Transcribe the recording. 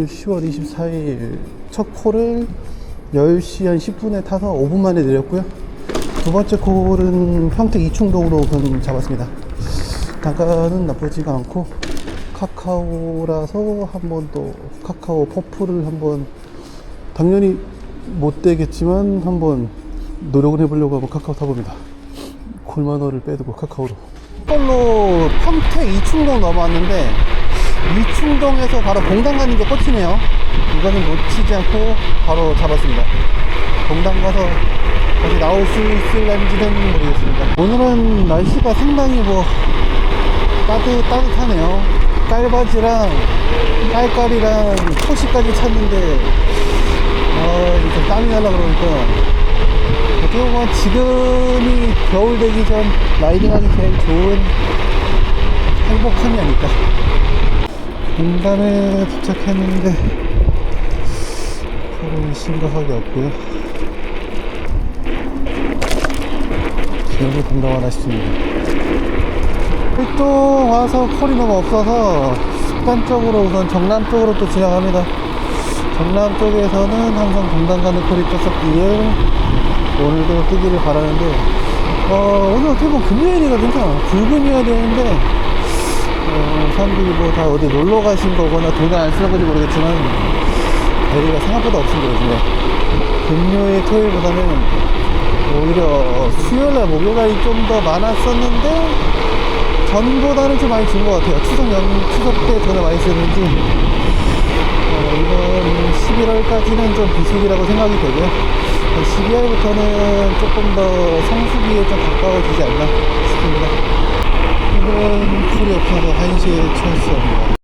오늘 10월 24일 첫 콜을 10시 한 10분에 타서 5분 만에 내렸고요. 두 번째 콜은 평택 이충동으로 잡았습니다. 단가는 나쁘지가 않고 카카오라서 한번 또 카카오 퍼플을 한번 당연히 못 되겠지만 한번 노력을 해보려고 하고 카카오 타봅니다. 콜마너를 빼두고 카카오로. 걸로 평택 이충동 넘어왔는데 이충동에서 바로 공당 가는 게 꽂히네요. 이거는 놓치지 않고 바로 잡았습니다. 공당 가서 다시 나올 수 있을런지는 모르겠습니다. 오늘은 날씨가 상당히 뭐 따뜻, 따뜻하네요. 깔바지랑 깔깔이랑 토시까지 찼는데 아, 이제 좀 땀이 나려 그러니까 어떻게 보면 지금이 겨울 되기 전 라이딩하기 제일 좋은 행복함이 아닐까. 공단에 도착했는데 콜은 심각하게 없고요. 기억을 공감하나 싶습니다. 일동 와서 콜이 너무 없어서 습관적으로 우선 정남 쪽으로 또 지나갑니다. 정남 쪽에서는 항상 공단 가는 콜이 떴었기에 오늘도 뜨기를 바라는데 어, 오늘 어떻게 보면 금요일이거든요. 불금이어야 되는데 어, 사람들이 뭐 다 어디 놀러 가신 거거나 돈을 안 쓰는 건지 모르겠지만 대리가 생각보다 없습니다 요즘에 금요일 토요일보다는 오히려 수요일날 목요일날이 좀 더 많았었는데 전보다는 좀 많이 준 것 같아요. 추석 연 추석 때 돈을 많이 쓰는지. 어, 이번 11월까지는 좀 비수기라고 생각이 되고요. 12월부터는 조금 더 성수기에 좀 가까워지지 않나 싶습니다. 오늘은 없어서 1시에 철수합니다